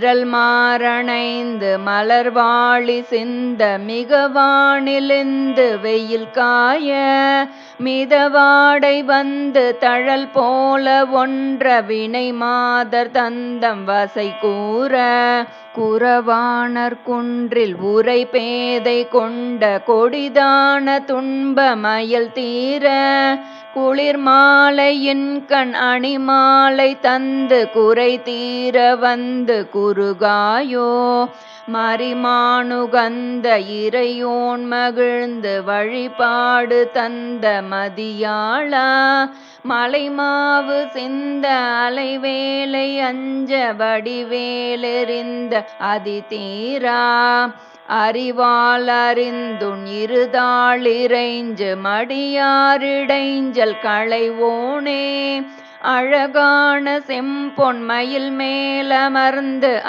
விரல் மாறணைந்து மலர்வாழி சிந்த மிகவானிலிந்து வெயில் காய மிதவாடை வந்து தழல் போல ஒன்ற வினை மாதர் தந்தம் வசை கூற குறவாணர் குன்றில் உரை பேதை கொண்ட கொடிதான துன்ப மயல் தீர குளிர் அணி அணிமாலை தந்து குறை தீர வந்து குறுகாயோ மறிமானுகந்த இறையோன் மகிழ்ந்து வழிபாடு தந்த மதியாளா. மலைமாவு சிந்த அலைவேலை அஞ்ச வடிவேலெறிந்த அதிதீரா. அறிவால் அறிந்துன் இருதாளிறைஞ்சு மடியாரிடைஞ்சல் களைவோனே. அழகான செம்பொன் மயில் மேலமர்ந்து